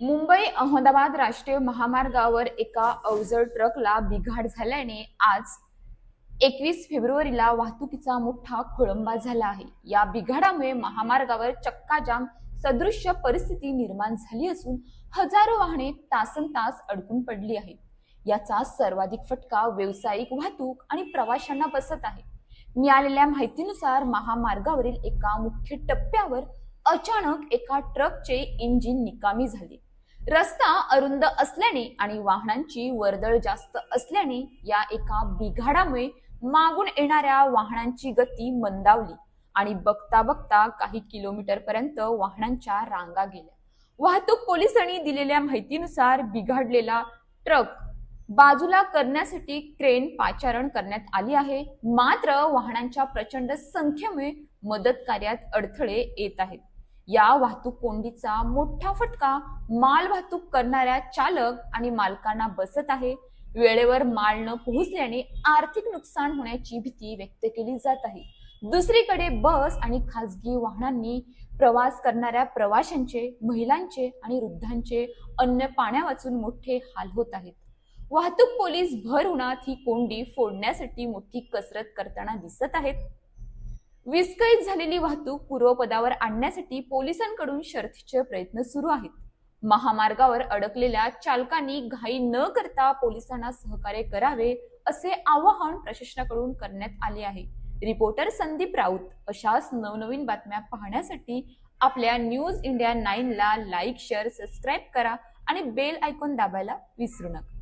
मुंबई अहमदाबाद राष्ट्रीय महामार्गावर एका अवजड ट्रकला बिघाड झाल्याने आज एकवीस फेब्रुवारीला वाहतुकीचा मोठा खोळंबा झाला आहे. या बिघाडामुळे महामार्गावर चक्काजाम सदृश्य परिस्थिती निर्माण झाली असून हजारो वाहने तासन तास अडकून पडली आहेत. याचा सर्वाधिक फटका व्यावसायिक वाहतूक आणि प्रवाशांना बसत आहे. मिळालेल्या माहितीनुसार महामार्गावरील एका मुख्य टप्प्यावर अचानक एका ट्रकचे इंजिन निकामी झाले. रस्ता अरुंद असल्याने आणि वाहनांची वर्दळ जास्त असल्याने या एका बिघाडामुळे मागून येणाऱ्या वाहनांची गती मंदावली आणि बघता बघता काही किलोमीटर पर्यंत वाहनांच्या रांगा गेल्या. वाहतूक पोलिसांनी दिलेल्या माहितीनुसार बिघाडलेला ट्रक बाजूला करण्यासाठी क्रेन पाचारण करण्यात आली आहे. मात्र वाहनांच्या प्रचंड संख्येमुळे मदत कार्यात अडथळे येत आहेत. या वाहतूक कोंडीचा मोठा फटका माल वाहतूक करणाऱ्या चालक आणि मालकांना बसत आहे. वेळेवर माल न पोहोचल्याने आर्थिक नुकसान होण्याची भीती व्यक्त केली जात आहे. दुसरीकडे बस आणि खासगी वाहनांनी प्रवास करणाऱ्या प्रवाशांचे महिलांचे आणि वृद्धांचे अन्न पाण्या वाचून मोठे हाल होत आहेत. वाहतूक पोलीस भर उन्हात ही कोंडी फोडण्यासाठी मोठी कसरत करताना दिसत आहेत. विस्कळीत झालेली वाहतूक पूर्वपदावर आणण्यासाठी पोलिसांकडून शर्थीचे प्रयत्न सुरू आहेत. महामार्गावर अडकलेल्या चालकांनी घाई न करता पोलिसांना सहकार्य करावे असे आवाहन प्रशासनाकडून करण्यात आले आहे. रिपोर्टर संदीप राऊत अशाच नवनवीन बातम्या पाहण्यासाठी आपल्या न्यूज इंडिया नाईनला लाईक शेअर सबस्क्राईब करा आणि बेल आयकॉन दाबायला विसरू नका.